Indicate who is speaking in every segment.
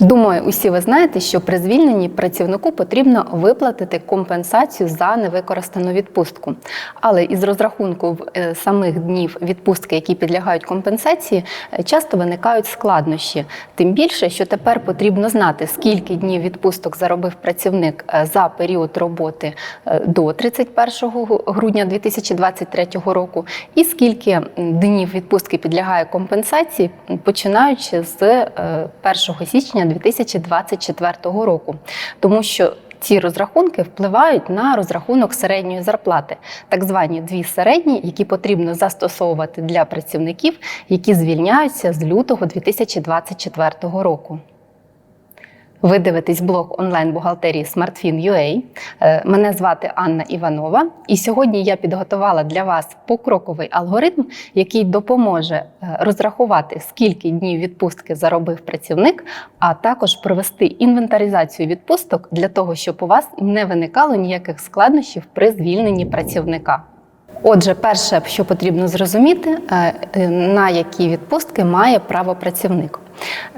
Speaker 1: Думаю, усі ви знаєте, що при звільненні працівнику потрібно виплатити компенсацію за невикористану відпустку. Але із розрахунку е, самих днів відпустки, які підлягають компенсації, е, часто виникають складнощі. Тим більше, що тепер потрібно знати, скільки днів відпусток заробив працівник е, за період роботи до 31 грудня 2023 року, і скільки днів відпустки підлягає компенсації, починаючи з е, 1 січня 2024 року, тому що ці розрахунки впливають на розрахунок середньої зарплати, так звані дві середні, які потрібно застосовувати для працівників, які звільняються з лютого 2024 року. Ви дивитесь блог онлайн-бухгалтерії SmartFin.ua. Е, Мене звати Анна Іванова, і сьогодні я підготувала для вас покроковий алгоритм, який допоможе е, розрахувати, скільки днів відпустки заробив працівник, а також провести інвентаризацію відпусток для того, щоб у вас не виникало ніяких складнощів при звільненні працівника. Отже, перше, що потрібно зрозуміти, е, на які відпустки має право працівник.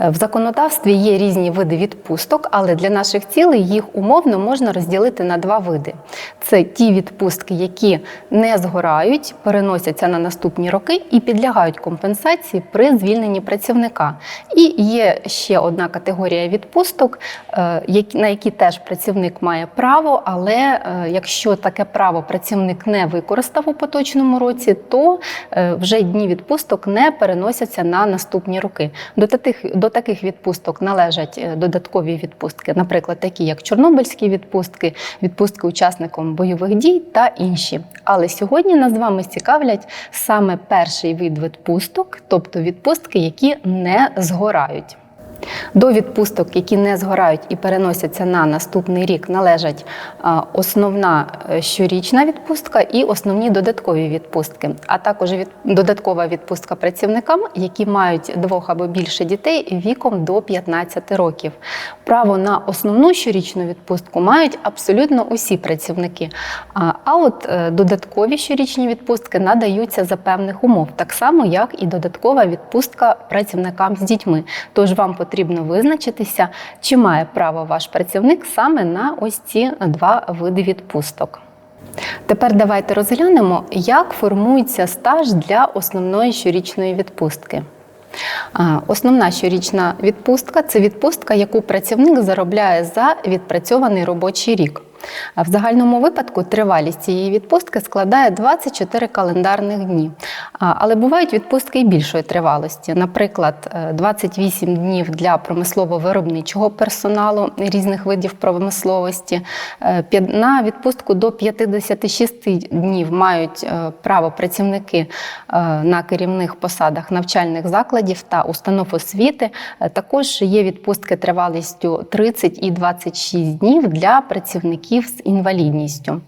Speaker 1: Е, В законодавстві є різні види відпусток, але для наших цілей їх умовно можна розділити на два види: це ті відпустки, які не згорають, переносяться на наступні роки і підлягають компенсації при звільненні працівника. І є ще одна категорія відпусток, е, на які теж працівник має право, але е, якщо таке право працівник не використав у поточному році, то вже дні відпусток не переносяться на наступні роки. До таких, до таких відпусток належать е, додаткові відпустки, наприклад, такі як чорнобильські відпустки, відпустки учасникам бойових дій та інші. Але сьогодні нас з вами цікавлять саме перший вид відпусток, тобто відпустки, які не згорають. До відпусток, які не згорають і переносяться на наступний рік, належать основна е, щорічна відпустка і основні додаткові відпустки, а також від, додаткова відпустка працівникам, які мають двох або більше дітей віком до 15 років. Право на основну щорічну відпустку мають абсолютно усі працівники. А, от е, додаткові щорічні відпустки надаються за певних умов, так само як і додаткова відпустка працівникам з дітьми. Тож вам потрібно визначитися, чи має право ваш працівник саме на ось ці два види відпусток. Тепер давайте розглянемо, як формується стаж для основної щорічної відпустки. Основна щорічна відпустка це відпустка, яку працівник заробляє за відпрацьований робочий рік. А В загальному випадку тривалість цієї відпустки складає 24 календарних дні. Але бувають відпустки і більшої тривалості. Наприклад, е, 28 днів для промислово-виробничого персоналу різних видів промисловості. Е, На відпустку до 56 днів мають е, право працівники е, на керівних посадах навчальних закладів та установ освіти. Е, Також є відпустки тривалістю 30 і 26 днів для працівників з інвалідністю.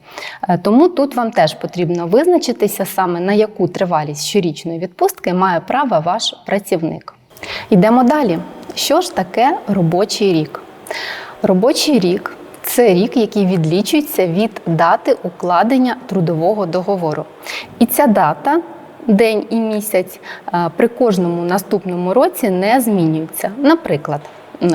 Speaker 1: Е, Тому тут вам теж потрібно визначитися саме на яку тривалість щорічної відпустки має право ваш працівник. Йдемо далі. Що ж таке робочий рік? Робочий рік це рік, який відлічується від дати укладення трудового договору. І ця дата, день і місяць, е, при кожному наступному році не змінюється. Наприклад,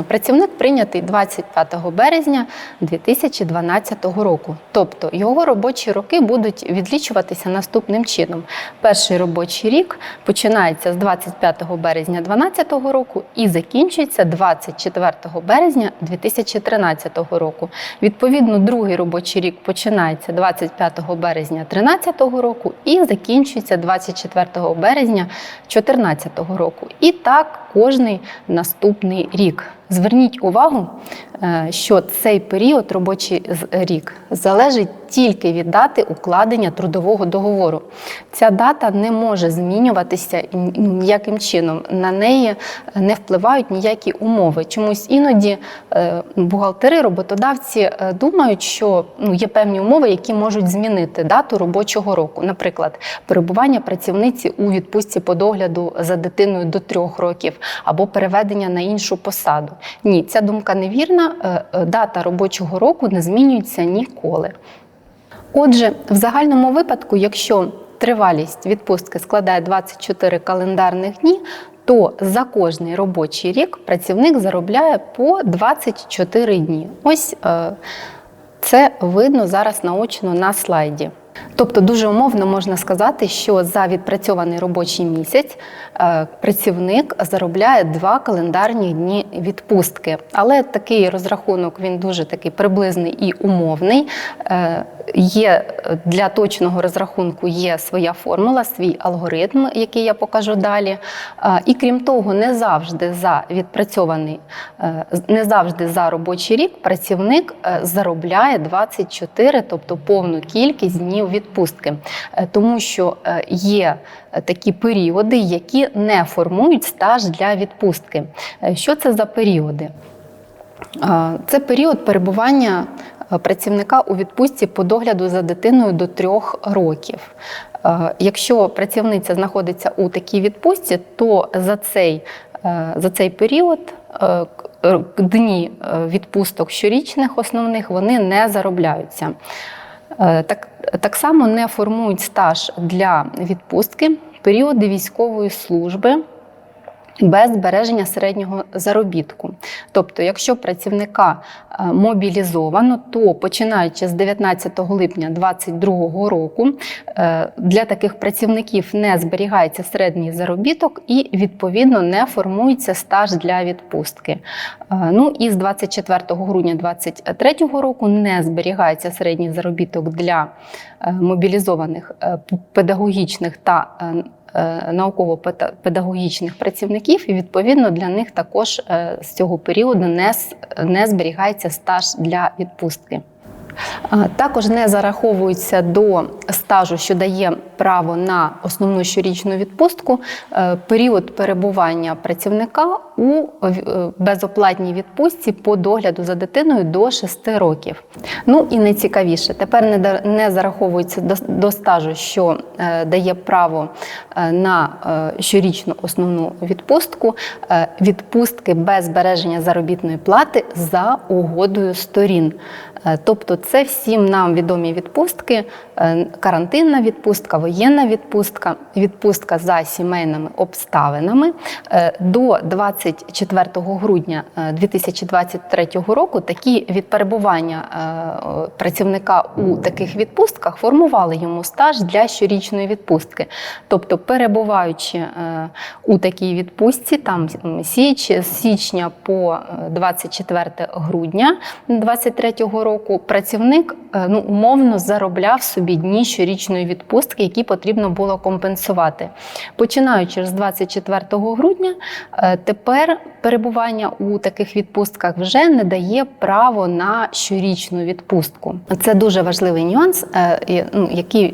Speaker 1: працівник прийнятий 25 березня 2012 року. Тобто його робочі роки будуть відлічуватися наступним чином. Перший робочий рік починається з 25 березня 2012 року і закінчується 24 березня 2013 року. Відповідно, другий робочий рік починається 25 березня 2013 року і закінчується 24 березня 2014 року. І так кожний наступний рік. Зверніть увагу, е, що цей період робочий рік залежить тільки від дати укладення трудового договору. Ця дата не може змінюватися ну, ніяким чином. На неї не впливають ніякі умови. Чомусь іноді е, бухгалтери, роботодавці е, думають, що ну, є певні умови, які можуть змінити дату робочого року. Наприклад, перебування працівниці у відпустці по догляду за дитиною до трьох років або переведення на іншу посаду. Ні, ця думка невірна. Е, е, Дата робочого року не змінюється ніколи. Отже, в загальному випадку, якщо тривалість відпустки складає 24 календарних дні, то за кожний робочий рік працівник заробляє по 24 дні. Ось е, це видно зараз наочно на слайді. Тобто дуже умовно можна сказати, що за відпрацьований робочий місяць е, працівник заробляє два календарні дні відпустки. Але такий розрахунок він дуже такий приблизний і умовний. Е, Є для точного розрахунку є своя формула, свій алгоритм, який я покажу далі. Е, І крім того, не завжди за відпрацьований, не завжди за робочий рік працівник заробляє 24, тобто повну кількість днів відпустки, Е, тому що е, є такі періоди, які не формують стаж для відпустки. Е, Що це за періоди? Е, Це період перебування е, працівника у відпустці по догляду за дитиною до трьох років. Е, Якщо працівниця знаходиться у такій відпустці, то за цей, е, за цей період е, дні е, відпусток щорічних основних вони не заробляються. Е, Так, так само не формують стаж для відпустки. Періоди військової служби без збереження середнього заробітку. Тобто, якщо працівника е, мобілізовано, то починаючи з 19 липня 2022 року е, для таких працівників не зберігається середній заробіток і відповідно не формується стаж для відпустки. Е, Ну і з 24 грудня 2023 року не зберігається середній заробіток для мобілізованих педагогічних та науково-педагогічних працівників, і відповідно для них також е, з цього періоду не зберігається стаж для відпустки. Також не зараховується до стажу, що дає право на основну щорічну відпустку, е, період перебування працівника у е, безоплатній відпустці по догляду за дитиною до 6 років. Ну і найцікавіше, тепер не зараховується до, стажу, що е, дає право на щорічну основну відпустку, відпустки без збереження заробітної плати за угодою сторін. Е, Тобто це всім нам відомі відпустки, е, карантинна відпустка, воєнна відпустка, відпустка за сімейними обставинами. Е, До 24 грудня е, 2023 року такі від перебування працівника у таких відпустках формували йому стаж для щорічної відпустки. Тобто, перебуваючи у такій відпустці, там січ, з січня по е, 24 грудня 2023 року, працівник е, ну, умовно заробляв собі дні щорічної відпустки, які потрібно було компенсувати. Починаючи з 24 грудня, е, тепер перебування у таких відпустках вже не дає право на щорічну відпустку. Це дуже важливий нюанс, е, ну, який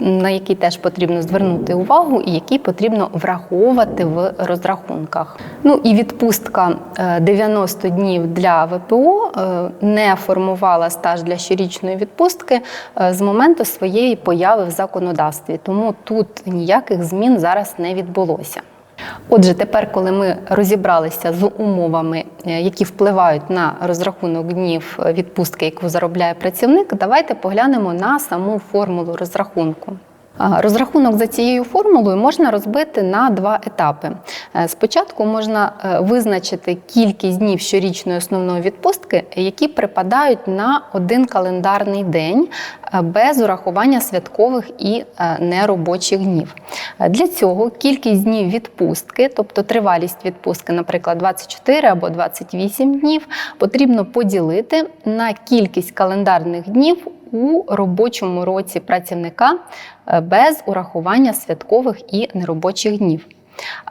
Speaker 1: на які теж потрібно звернути увагу, і які потрібно враховувати в розрахунках. Ну і відпустка е, 90 днів для ВПО е, не формувала стаж для щорічної відпустки е, з моменту своєї появи в законодавстві, тому тут ніяких змін зараз не відбулося. Отже, тепер, коли ми розібралися з умовами, е, які впливають на розрахунок днів е, відпустки, яку заробляє працівник, давайте поглянемо на саму формулу розрахунку. Розрахунок за цією формулою можна розбити на два етапи. Е, Спочатку можна е, визначити кількість днів щорічної основної відпустки, які припадають на один календарний день е, без урахування святкових і неробочих днів. Для цього кількість днів відпустки, тобто тривалість відпустки, наприклад, 24 або 28 днів, потрібно поділити на кількість календарних днів у робочому році працівника е, без урахування святкових і неробочих днів.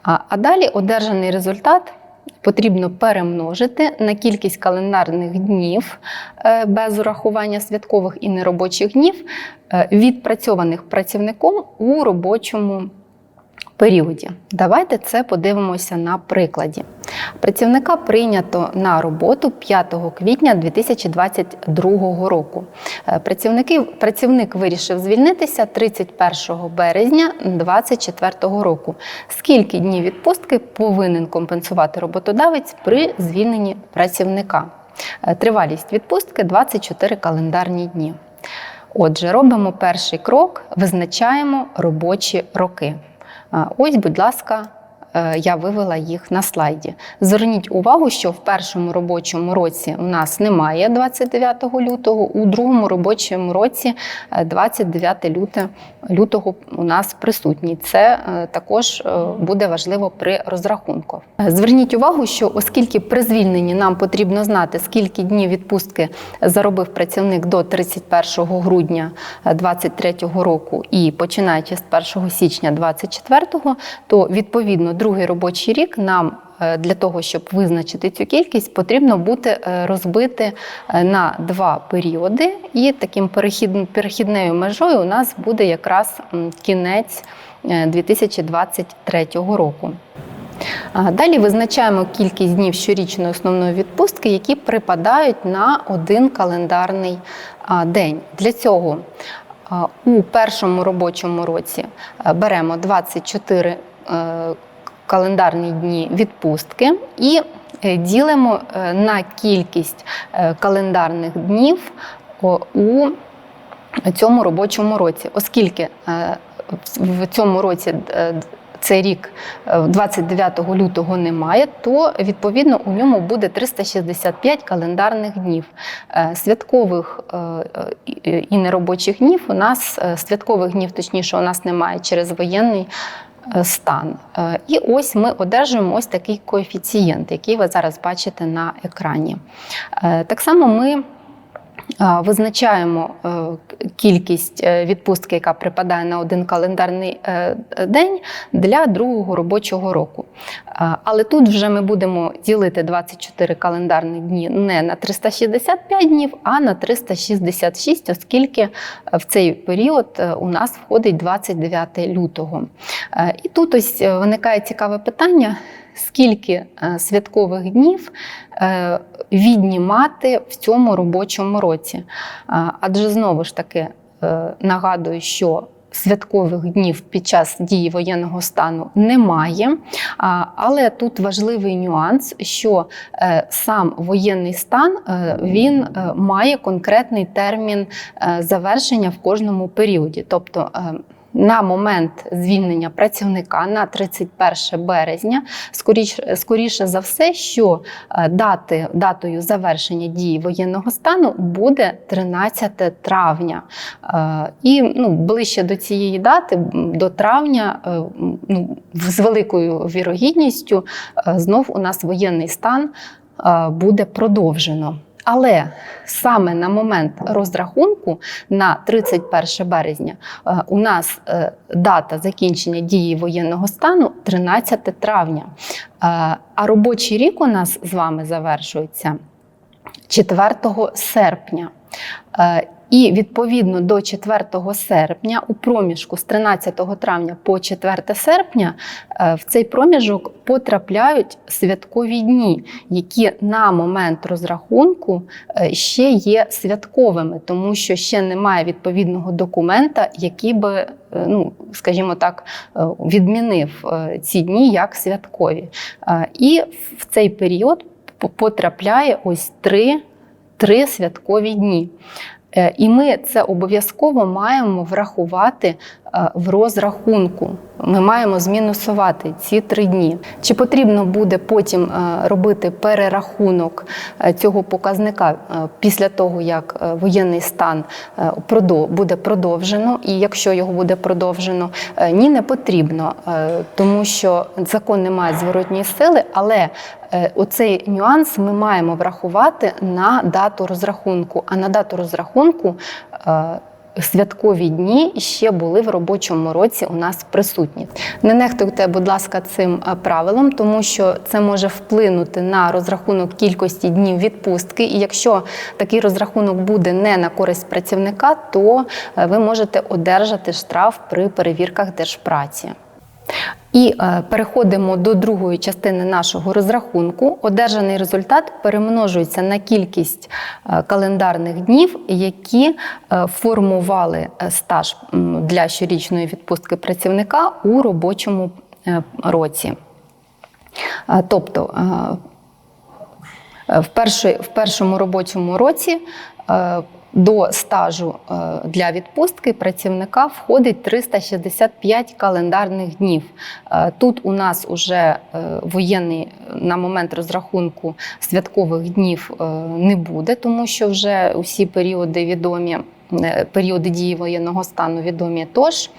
Speaker 1: А, далі одержаний результат потрібно перемножити на кількість календарних днів е, без урахування святкових і неробочих днів, е, відпрацьованих працівником у робочому періоді. Давайте це подивимося на прикладі. Працівника прийнято на роботу 5 квітня 2022 року. Е, Працівники, працівник вирішив звільнитися 31 березня 2024 року. Скільки днів відпустки повинен компенсувати роботодавець при звільненні працівника? Е, Тривалість відпустки 24 календарні дні. Отже, робимо перший крок, визначаємо робочі роки. Ось, будь ласка, е, я вивела їх на слайді. Зверніть увагу, що в першому робочому році у нас немає 29 лютого, у другому робочому році е, 29 люте, лютого у нас присутній. Це е, також е, буде важливо при розрахунку. Е, Зверніть увагу, що оскільки при звільненні нам потрібно знати, скільки днів відпустки заробив працівник до 31 грудня 2023 року і починаючи з 1 січня 2024, то відповідно другий робочий рік нам е, для того, щоб визначити цю кількість, потрібно буде е, розбити е, на два періоди, і таким перехід- перехідною межою у нас буде якраз кінець е, 2023 року. Далі визначаємо кількість днів щорічної основної відпустки, які припадають на один календарний день. Для цього у першому робочому році беремо 24 е, календарні дні відпустки і е, ділимо е, на кількість е, календарних днів у цьому робочому році, оскільки в цьому році цей рік е, 29 лютого немає, то відповідно у ньому буде 365 календарних днів. Святкових і- неробочих днів у нас святкових днів, точніше, у нас немає через воєнний. Е, Стан. Е, І ось ми одержуємо ось такий коефіцієнт, який ви зараз бачите на екрані. Е, Так само ми Визначаємо кількість відпустки, яка припадає на один календарний день для другого робочого року. Але тут вже ми будемо ділити 24 календарні дні не на 365 днів, а на 366, оскільки в цей період е, у нас входить 29 лютого. Е, І тут ось е, виникає цікаве питання. Скільки е, святкових днів е, віднімати в цьому робочому році? Адже знову ж таки е, нагадую, що святкових днів під час дії воєнного стану немає. Але тут важливий нюанс, що е, сам воєнний стан е, він е, має конкретний термін завершення в кожному періоді. Тобто на момент звільнення працівника на 31 березня, скоріш, скоріше за все, що е, дати, датою завершення дії воєнного стану буде 13 травня. Е, І ну, ближче до цієї дати, до травня, е, ну, з великою вірогідністю, знов у нас воєнний стан буде продовжено. Але саме на момент розрахунку на 31 березня е, у нас е, дата закінчення дії воєнного стану 13 травня. Е, А робочий рік у нас з вами завершується 4 серпня. І відповідно до 4 серпня, у проміжку з 13 травня по 4 серпня, е, в цей проміжок потрапляють святкові дні, які на момент розрахунку е, ще є святковими, тому що ще немає відповідного документа, який би, е, ну скажімо так, відмінив ці дні як святкові. І в цей період по- потрапляє ось три, три святкові дні. Е, І ми це обов'язково маємо врахувати в розрахунку. Ми маємо змінусувати ці три дні. Чи потрібно буде потім е, робити перерахунок е, цього показника е, після того, як е, воєнний стан е, буде продовжено, і якщо його буде продовжено, е, ні, не потрібно, е, тому що закон не має зворотньої сили, але е, оцей нюанс ми маємо врахувати на дату розрахунку. А на дату розрахунку е, святкові дні ще були в робочому році у нас присутні. Не нехтуйте, будь ласка, цим е, правилом, тому що це може вплинути на розрахунок кількості днів відпустки. І якщо такий розрахунок буде не на користь працівника, то е, ви можете одержати штраф при перевірках держпраці. І е, переходимо до другої частини нашого розрахунку. Одержаний результат перемножується на кількість е, календарних днів, які е, формували стаж для щорічної відпустки працівника у робочому році. Тобто в, першому робочому році До стажу е, для відпустки працівника входить 365 календарних днів. Е, Тут у нас уже е, воєнний на момент розрахунку святкових днів не буде, тому що вже усі періоди відомі, періоди дії воєнного стану відомі. Тож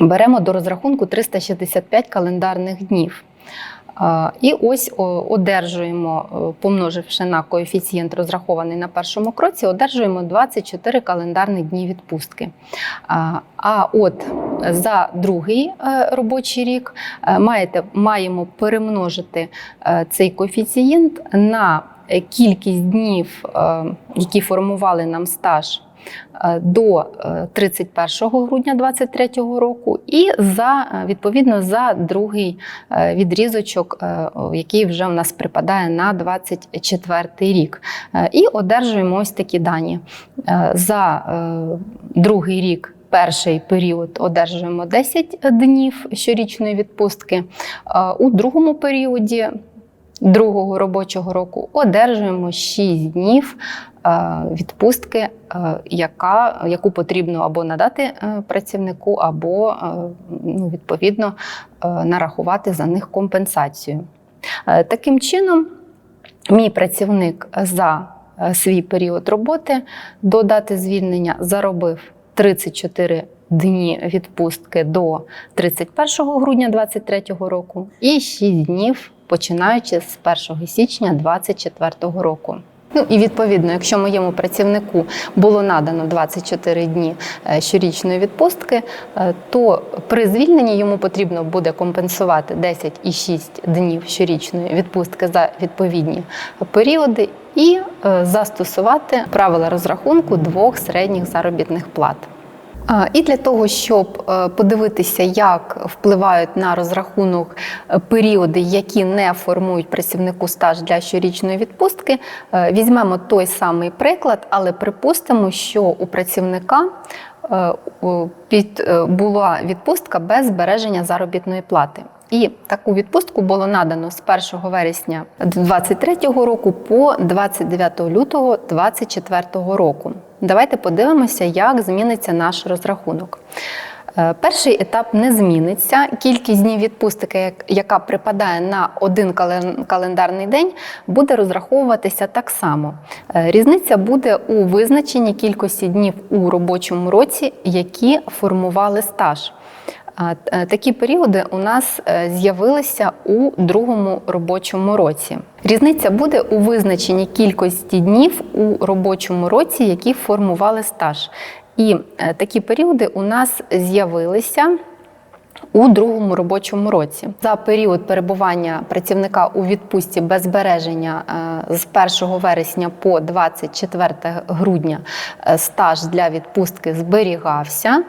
Speaker 1: беремо до розрахунку 365 календарних днів. І ось одержуємо, е, помноживши на коефіцієнт, розрахований на першому кроці, одержуємо 24 календарні дні відпустки. А, от за другий е, робочий рік е, маєте, маємо перемножити цей коефіцієнт на кількість днів, які формували нам стаж до е, 31 грудня 2023 року, і за е, відповідно за другий е, відрізочок, е, який вже в нас припадає на 24 рік. Е, І одержуємо ось такі дані. Е, За е, другий рік. Перший період одержуємо 10 днів щорічної відпустки. Е, У другому періоді другого робочого року одержуємо 6 днів е, відпустки, е, яка, яку потрібно або надати е, працівнику, або е, ну, відповідно е, нарахувати за них компенсацію. Е, Таким чином, мій працівник за е, свій період роботи до дати звільнення заробив 34 дні відпустки до 31 грудня 2023 року і 6 днів починаючи з 1 січня 2024 року. Ну і відповідно, якщо моєму працівнику було надано 24 дні е, щорічної відпустки, е, то при звільненні йому потрібно буде компенсувати 10,6 днів щорічної відпустки за відповідні періоди і е, застосувати правила розрахунку двох середніх заробітних плат. І для того, щоб е, подивитися, як впливають на розрахунок е, періоди, які не формують працівнику стаж для щорічної відпустки, е, візьмемо той самий приклад, але припустимо, що у працівника під, була відпустка без збереження заробітної плати. І таку відпустку було надано з 1 вересня 2023 року по 29 лютого 2024 року. Давайте подивимося, як зміниться наш розрахунок. Е, Перший етап не зміниться. Кількість днів відпустки, яка припадає на один календарний день, буде розраховуватися так само. Е, Різниця буде у визначенні кількості днів у робочому році, які формували стаж. Е, Такі періоди у нас е, з'явилися у другому робочому році. Різниця буде у визначенні кількості днів у робочому році, які формували стаж. І е, такі періоди у нас з'явилися. У другому робочому році за період перебування працівника у відпустці без збереження з 1 вересня по 24 грудня стаж для відпустки зберігався,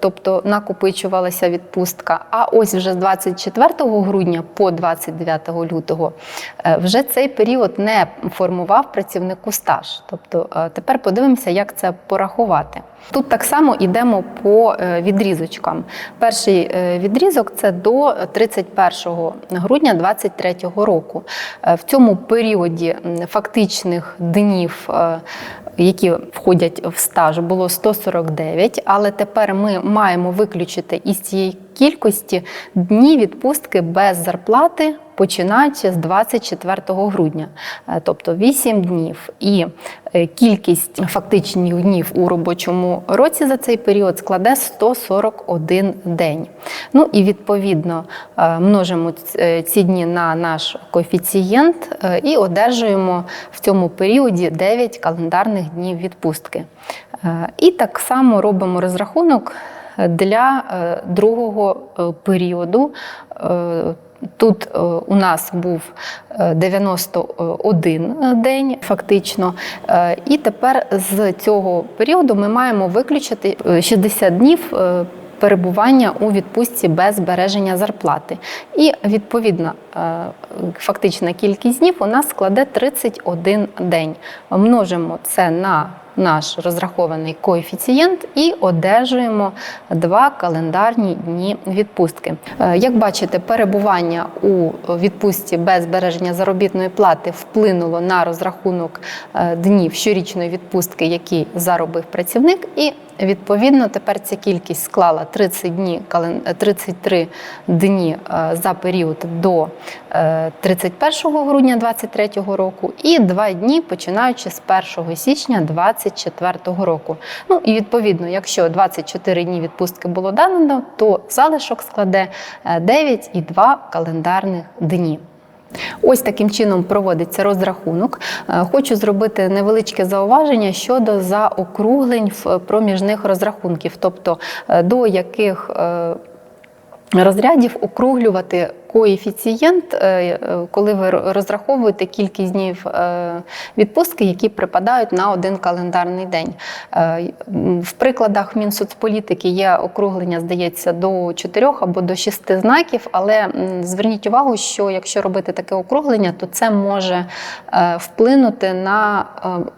Speaker 1: тобто накопичувалася відпустка. А ось вже з 24 грудня по 29 лютого е, вже цей період не формував працівнику стаж. Тобто е, тепер подивимося, як це порахувати. Тут так само йдемо по е, відрізочкам. Перший е, відрізок це до 31 грудня 2023 року. Е, В цьому періоді фактичних днів. Які входять в стаж, було 149, але тепер ми маємо виключити із цієї кількості дні відпустки без зарплати, починаючи з 24 грудня, Е, тобто 8 днів. І е, кількість фактичних днів у робочому році за цей період складе 141 день. Ну і відповідно е, множимо ці дні на наш коефіцієнт і одержуємо в цьому періоді 9 календарних днів відпустки. І так само робимо розрахунок для е, другого е, періоду. Е, Тут у нас був е, 91 день, фактично. І тепер з цього періоду ми маємо виключити е, 60 днів. Перебування у відпустці без збереження зарплати. І відповідно е, фактична кількість днів у нас складе 31 день. Множимо це на наш розрахований коефіцієнт і одержуємо два календарні дні відпустки. Е, Як бачите, перебування у відпустці без збереження заробітної плати вплинуло на розрахунок е, днів щорічної відпустки, які заробив працівник, і відповідно тепер ця кількість склала 30 дні, кален- е, 33 дні за період до е, 31 грудня 2023 року і 2 дні починаючи з 1 січня 2024 року. Ну і відповідно, якщо 24 дні відпустки було дано, то залишок складе е, 9,2 календарних дні. Ось таким чином проводиться розрахунок. Е, Хочу зробити невеличке зауваження щодо заокруглень в проміжних розрахунків, тобто е, до яких е, розрядів округлювати коефіцієнт, е, е, коли ви розраховуєте кількість днів е, відпустки, які припадають на один календарний день. В прикладах Мінсоцполітики є округлення, здається, до 4 або до 6 знаків, але зверніть увагу, що якщо робити таке округлення, то це може вплинути на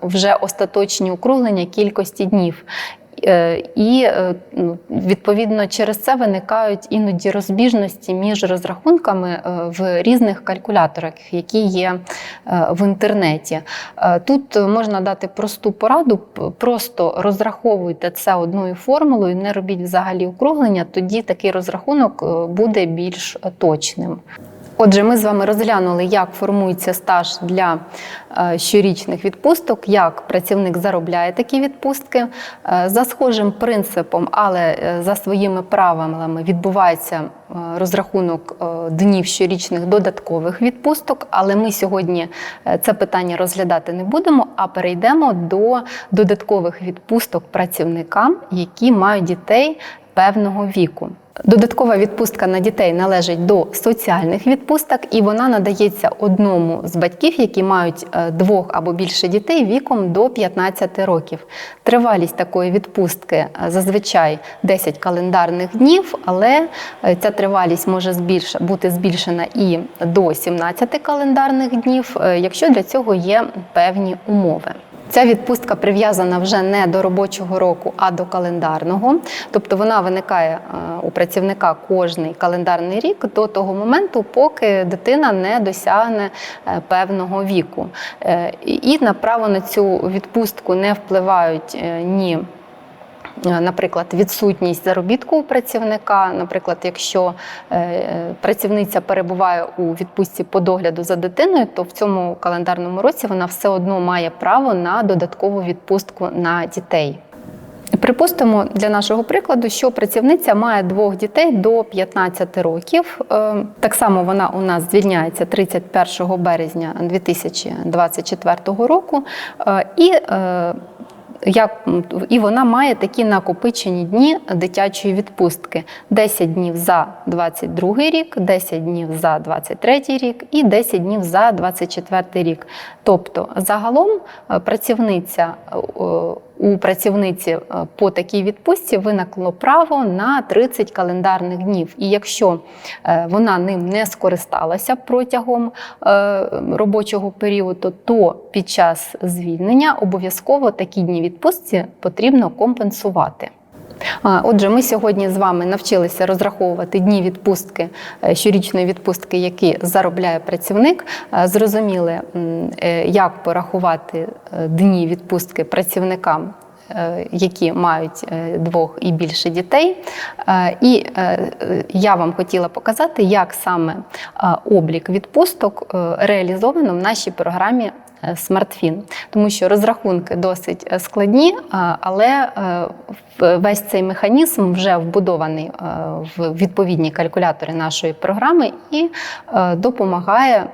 Speaker 1: вже остаточні округлення кількості днів. Е, І е, ну, відповідно через це виникають іноді розбіжності між розрахунками е, в різних калькуляторах, які є в інтернеті. Тут можна дати просту пораду: просто розраховуйте це одною формулою, не робіть взагалі округлення, тоді такий розрахунок буде більш точним. Отже, ми з вами розглянули, як формується стаж для е, щорічних відпусток, як працівник заробляє такі відпустки. Е, За схожим принципом, але е, за своїми правилами відбувається розрахунок днів щорічних додаткових відпусток. Але ми сьогодні це питання розглядати не будемо, а перейдемо до додаткових відпусток працівникам, які мають дітей певного віку. Додаткова відпустка на дітей належить до соціальних відпусток, і вона надається одному з батьків, які мають е, двох або більше дітей віком до 15 років. Тривалість такої відпустки е, зазвичай 10 календарних днів, але е, ця тривалість може бути збільшена і до 17 календарних днів, якщо для цього є певні умови. Ця відпустка прив'язана вже не до робочого року, а до календарного. Тобто вона виникає е, у працівника кожний календарний рік до того моменту, поки дитина не досягне е, певного віку. Е, І на право на цю відпустку не впливають ні. Е, Наприклад, відсутність заробітку у працівника. Наприклад, якщо е, е, працівниця перебуває у відпустці по догляду за дитиною, то в цьому календарному році вона все одно має право на додаткову відпустку на дітей. Припустимо для нашого прикладу, що працівниця має двох дітей до 15 років. Так само вона у нас звільняється 31 березня 2024 року. І як і вона має такі накопичені дні дитячої відпустки: 10 днів за 22 рік, 10 днів за 23 рік і 10 днів за 24 рік. Тобто, загалом е, працівниця е, у працівниці е, по такій відпустці виникло право на 30 календарних днів. І якщо вона ним не скористалася протягом робочого періоду, то під час звільнення обов'язково такі дні відпустці потрібно компенсувати. Отже, ми сьогодні з вами навчилися розраховувати дні відпустки е, щорічної відпустки, які заробляє працівник. Е, Зрозуміли, е, як порахувати дні відпустки працівникам. Е, Які мають е, двох і більше дітей, Е, і я вам хотіла показати, як саме облік відпусток реалізовано в нашій програмі SmartFin. тому що розрахунки досить складні, але весь цей механізм вже вбудований в відповідні калькулятори нашої програми і допомагає.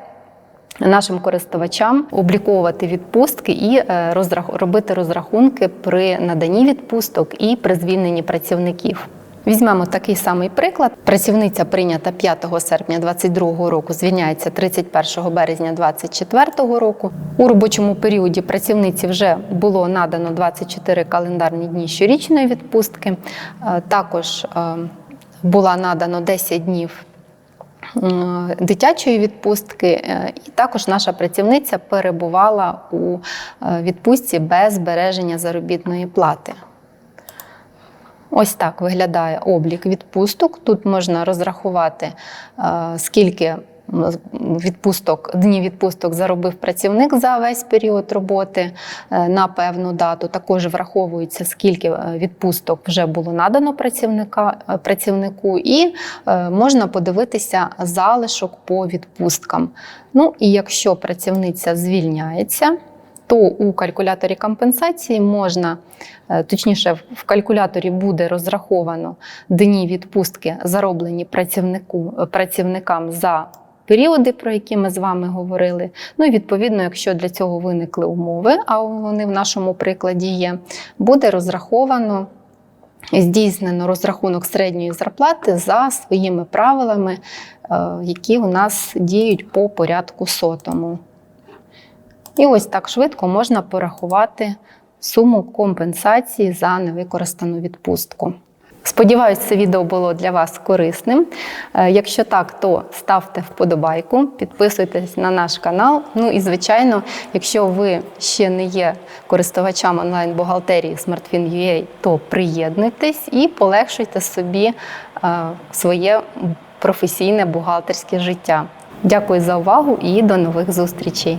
Speaker 1: Нашим користувачам обліковувати відпустки і е, робити розрахунки при наданні відпусток і при звільненні працівників. Візьмемо такий самий приклад. Працівниця прийнята 5 серпня 2022 року, звільняється 31 березня 2024 року. У робочому періоді працівниці вже було надано 24 календарні дні щорічної відпустки. Е, Також е, була надано 10 днів дитячої відпустки, е, і також наша працівниця перебувала у е, відпустці без збереження заробітної плати. Ось так виглядає облік відпусток. Тут можна розрахувати, е, скільки відпусток, днів відпусток заробив працівник за весь період роботи е, на певну дату. Також враховується, скільки е, відпусток вже було надано працівника, е, працівнику, і можна подивитися залишок по відпусткам. Ну і якщо працівниця звільняється, то у калькуляторі компенсації можна, точніше, в калькуляторі буде розраховано дні відпустки, зароблені працівнику, працівникам за періоди, про які ми з вами говорили. Ну і відповідно, якщо для цього виникли умови, а вони в нашому прикладі є, буде розраховано. Здійснено розрахунок середньої зарплати за своїми правилами, е, які у нас діють по порядку сотому. І ось так швидко можна порахувати суму компенсації за невикористану відпустку. Сподіваюсь, це відео було для вас корисним. Е, Якщо так, то ставте вподобайку, підписуйтесь на наш канал. Ну і звичайно, якщо ви ще не є користувачем онлайн-бухгалтерії SmartFin.ua, то приєднуйтесь і полегшуйте собі е, своє професійне бухгалтерське життя. Дякую за увагу і до нових зустрічей!